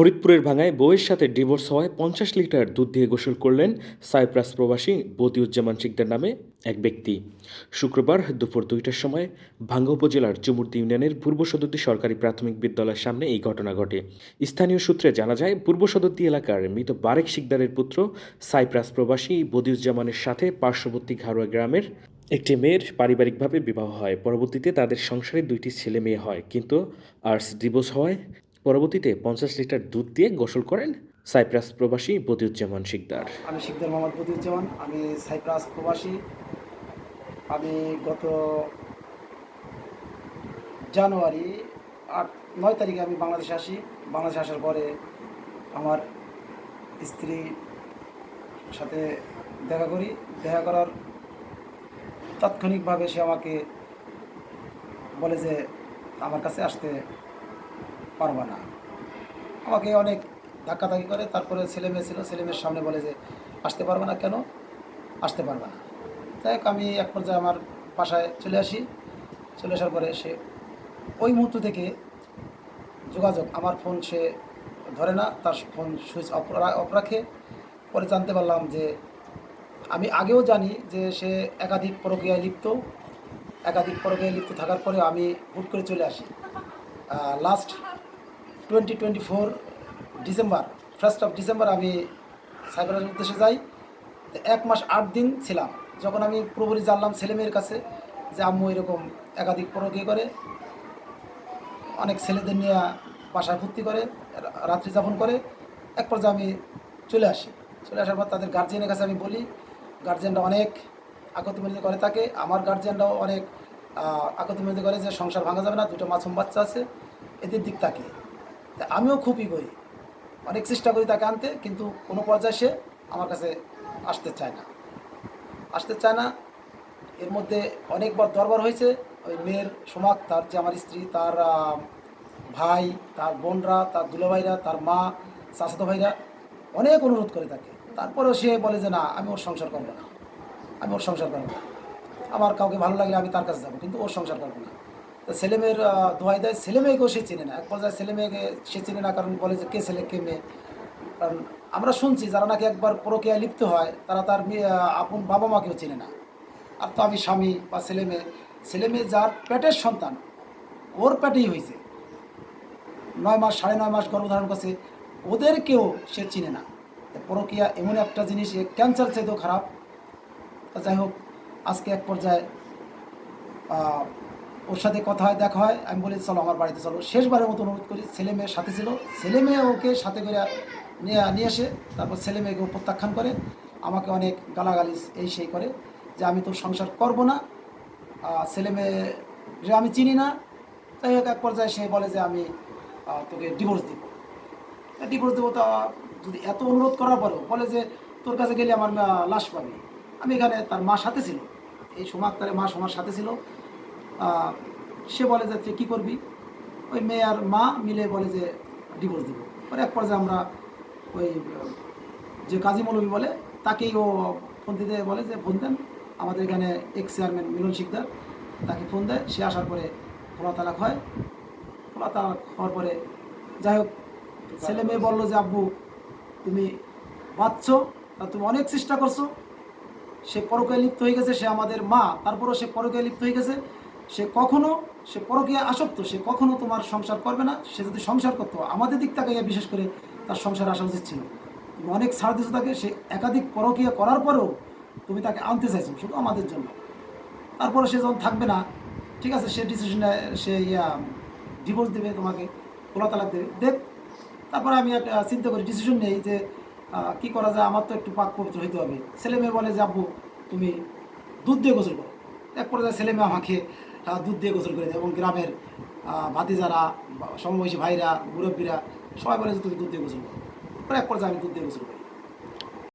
ফরিদপুরের ভাঙায় বউয়ের সাথে ডিভোর্স হওয়ায় পঞ্চাশ লিটার দুধ দিয়ে গোসল করলেন সাইপ্রাস প্রবাসী বদিউজ্জামান শিকদার নামে এক ব্যক্তি। শুক্রবার দুপুর দুইটার সময় ভাঙ্গা উপজেলার চুমুর্দি ইউনিয়নের পূর্ব সদরদি সরকারি প্রাথমিক বিদ্যালয়ের সামনে এই ঘটনা ঘটে। স্থানীয় সূত্রে জানা যায়, পূর্ব সদরদি এলাকার মৃত বারেক শিকদারের পুত্র সাইপ্রাস প্রবাসী বদিউজ্জামানের সাথে পার্শ্ববর্তী ঘাড়ুয়া গ্রামের একটি মেয়ের পারিবারিকভাবে বিবাহ হয়। পরবর্তীতে তাদের সংসারে দুইটি ছেলে মেয়ে হয়, কিন্তু আর্টস ডিভোর্স হওয়ায় পরবর্তীতে পঞ্চাশ লিটার দুধ দিয়ে গোসল করেন সাইপ্রাস প্রবাসী বদিউজ্জামান শিকদার। আমি শিকদার মোহাম্মদ বদিউজ্জামান, আমি সাইপ্রাস প্রবাসী। আমি গত জানুয়ারি আট, নয় তারিখে আমি বাংলাদেশে আসি। বাংলাদেশে আসার পরে আমার স্ত্রী সাথে দেখা করি। দেখা করার তাৎক্ষণিকভাবে সে আমাকে বলে যে, আমার কাছে আসতে পারবা না। আমাকে অনেক ধাক্কাধাক্কি করে, তারপরে ছেলে মেয়ে ছিল, ছেলে মেয়ের সামনে বলে যে, আসতে পারবে না কেন? আসতে পারবে না। যাই হোক, আমি এক পর্যায়ে আমার বাসায় চলে আসি। চলে আসার পরে সে ওই মুহূর্ত থেকে যোগাযোগ, আমার ফোন সে ধরে না, তার ফোন সুইচ অফ রাখে। পরে জানতে পারলাম যে, আমি আগেও জানি যে সে একাধিক প্রক্রিয়ায় লিপ্ত। একাধিক প্রক্রিয়ায় লিপ্ত থাকার পরে আমি হুট করে চলে আসি। Last twenty twenty four December first of December আমি সাইবারের উদ্দেশ্যে যাই। এক মাস আট দিন ছিলাম। যখন আমি পুরোপুরি জানলাম ছেলেমেয়ের কাছে যে আম্মু এরকম একাধিক পরকীয় করে, অনেক ছেলেদের নিয়ে বাসায় ভর্তি করে, রাত্রি যাপন করে, এক পর্যায়ে আমি চলে আসি। চলে আসার পর তাদের গার্জিয়ানের কাছে আমি বলি গার্জিয়ানরা অনেক আকতমিলিত করে থাকে, আমার গার্জিয়ানরাও অনেক আকতমিলিত করে যে সংসার ভাঙা যাবে না, দুটো মাছুম বাচ্চা আছে, এদের দিক থাকে তা আমিও খুবই করি অনেক চেষ্টা করি তাকে আনতে, কিন্তু কোনো পর্যায়ে সে আমার কাছে আসতে চায় না। আসতে চায় না, এর মধ্যে অনেকবার দরবার হয়েছে। ওই মেয়ের সোমাক তার যে আমার স্ত্রী, তার ভাই, তার বোনরা, তার দুলাভাইরা, তার মা, চাচাতো ভাইরা অনেক অনুরোধ করে থাকে তারপরেও সে বলে যে, না, আমি ওর সংসার করব না। আমি ওর সংসার করব না। আমার কাউকে ভালো লাগলে আমি তার কাছে যাব, কিন্তু ওর সংসার করব না। তো ছেলে মেয়ের আহ, দোহাই দেয় ছেলে মেয়েকেও সে চেনে না। এক পর্যায়ে ছেলে মেয়েকে সে চেনে না কারণ বলে যে কে ছেলে কে মেয়ে? কারণ আমরা শুনছি যারা নাকি একবার প্রক্রিয়ায় লিপ্ত হয় তারা তার আপন বাবা মাকেও চেনে না। আর তো আমি স্বামী বা ছেলে মেয়ে ছেলে মেয়ে যার পেটের সন্তান ওর পেটেই হয়েছে নয় মাস সাড়ে নয় মাস গর্ভধারণ করছে ওদেরকেও সে চিনে না। পরকীয়া এমন একটা জিনিস ক্যান্সার চাইতেও খারাপ। তা যাই হোক আজকে এক পর্যায়ে ওর সাথে কথা হয়, দেখা হয়। আমি বলি, চলো আমার বাড়িতে চলো। শেষবারের মতো অনুরোধ করি, ছেলে মেয়ের সাথে ছিল। ছেলে মেয়ে ওকে সাথে করে নিয়ে নিয়ে আসে, তারপর ছেলে মেয়েকে প্রত্যাখ্যান করে, আমাকে অনেক গালাগালি এই সেই করে যে আমি তো সংসার করব না। ছেলে মেয়ে আমি চিনি না। তাই এক পর্যায়ে সে বলে যে আমি তোকে ডিভোর্স দিব। ডিভোর্স দেবো তা যদি এত অনুরোধ করার পরেও বলে যে, তোর কাছে গেলে আমার লাশ পাবি। আমি এখানে তার মা সাথে ছিল। এই সোমার তার মা সোমার সাথে ছিল। সে বলে যে, তুই কী করবি? ওই মেয়ে আর মা মিলে বলে যে, ডিভোর্স দিব। পরে এক পর্যায়ে আমরা ওই, যে কাজী মৌলবী বলে, তাকেই ও ফোন দিতে বলে যে, ফোন দেন। আমাদের এখানে এক্স চেয়ারম্যান মিলন শিকদার তাকে ফোন দেয়। সে আসার পরে খোলা তালাক হয়। খোলা তালাক হওয়ার পরে যাই হোক, ছেলে মেয়ে বলল যে, আব্বু, তুমি বাঁচছ, তা তুমি অনেক চেষ্টা করছ। সে পরকীয়া লিপ্ত হয়ে গেছে, সে আমাদের মা, তারপরও সে পরকীয়া লিপ্ত হয়ে গেছে। সে কখনো সে পরকীয়া আসক্ত, সে কখনো তোমার সংসার করবে না। সে যদি সংসার করতো, আমাদের দিক থেকে বিশেষ করে তার সংসার আসা উচিত ছিল। তুমি অনেক ছাড় দিছো তাকে, সে একাধিক পরকীয়া করার পরেও তুমি তাকে আনতে চাইছো, শুধু আমাদের জন্য। তারপরে সে যখন থাকবে না, ঠিক আছে, সে ডিসিশন সে ইয়া ডিভোর্স দেবে তোমাকে, খোলা তালাক দেবে। দেখ, তারপরে আমি একটা চিন্তা করি ডিসিশন নেই যে কি করা যায়, আমার তো একটু পাক পবিত্র হইতে হবে। ছেলে মেয়ে বলে যে, আব্বু, তুমি দুধ দিয়ে গোসল করো। এক পর্যায়ে ছেলে মেয়ে আমাকে আহ, দুধ দিয়ে গোসল করে দেয় এবং গ্রামের ভাতিজারা সমবয়সী ভাইরা মুরব্বীরা সবাই বলে দুধ দিয়ে গোসল করো। এক পর্যায়ে আমি দুধ দিয়ে গোসল করি।